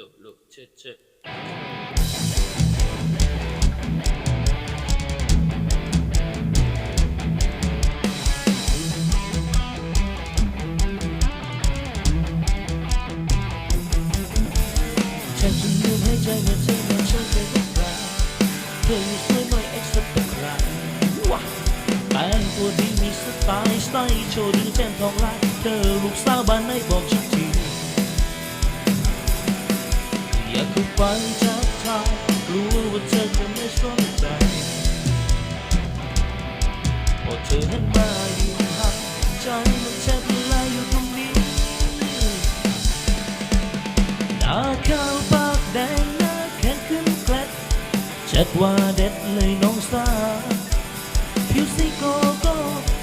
ลโลเช็ดเช็ดฉันจะลืมให้ใจเมื่อเธอมาช่วยเป็นอีกครเธออยู่สวยไม่เอ็กซ์เป็นใครว้าแต่งตัวดีมีสไตล์สไตล์โชว์ดีแจ่มทองลายเธอลูกสาวบ้านไหนบอกฉัน ไปจับทางรู้ว่าเธอจะไม่สนใจพอเธอหันมาอยู่ห่างใจมันแทบละลายอยู่ตรงนี้หน้าขาวปากแดงหน้าแข็งขึ้นแกลดจัดว่าเด็ดเลยน้องสาวผิวสีโกโก้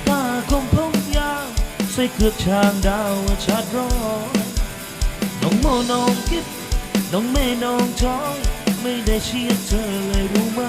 ตาคมผมยาวใส่เกือบชางดาวชาดร้อนน้องโมน้องคิด น้องแม่น้องท้อยไม่ได้เชียร์เธอเลยรู้ไหม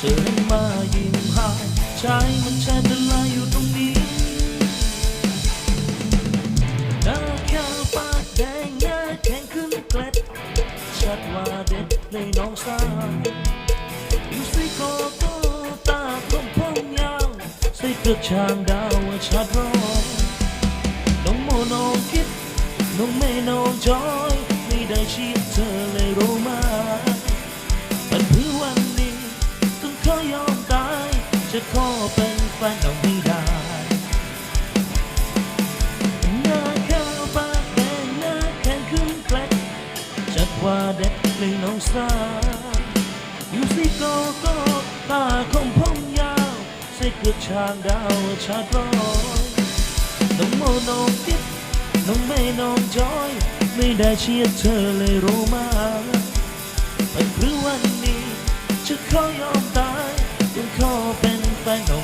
เธอมายิ้มให้ใจมันแช่ละลายอยู่ตรงนี้หน้าขาวปากแดงหน้าแข็งขึ้นเกล็ดชัดว่าเด็ดเลยน้องสาวอยู่สีโกโกตาคมผมยาวใส่เกือบชางดาวชัดร้อนน้องโมน้องคิดน้องไม่น้องจอยไม่ได้เชียร์เธอ เป็นแฟนน้องไม่ได้หน้าขาวปากแดงหน้าแข็งขึ้นแปลกจัดว่าเด็ดเลยน้องสาวอยู่สิโกโก้ตาคมผมยาวใส่เกือบชางดาวชาดร้อนน้องโมน้องคิดน้องไม่น้องจอย ไม่ได้เชียร์เธอเลยรู้มามันคือวันนี้จะขอยอมตาย I know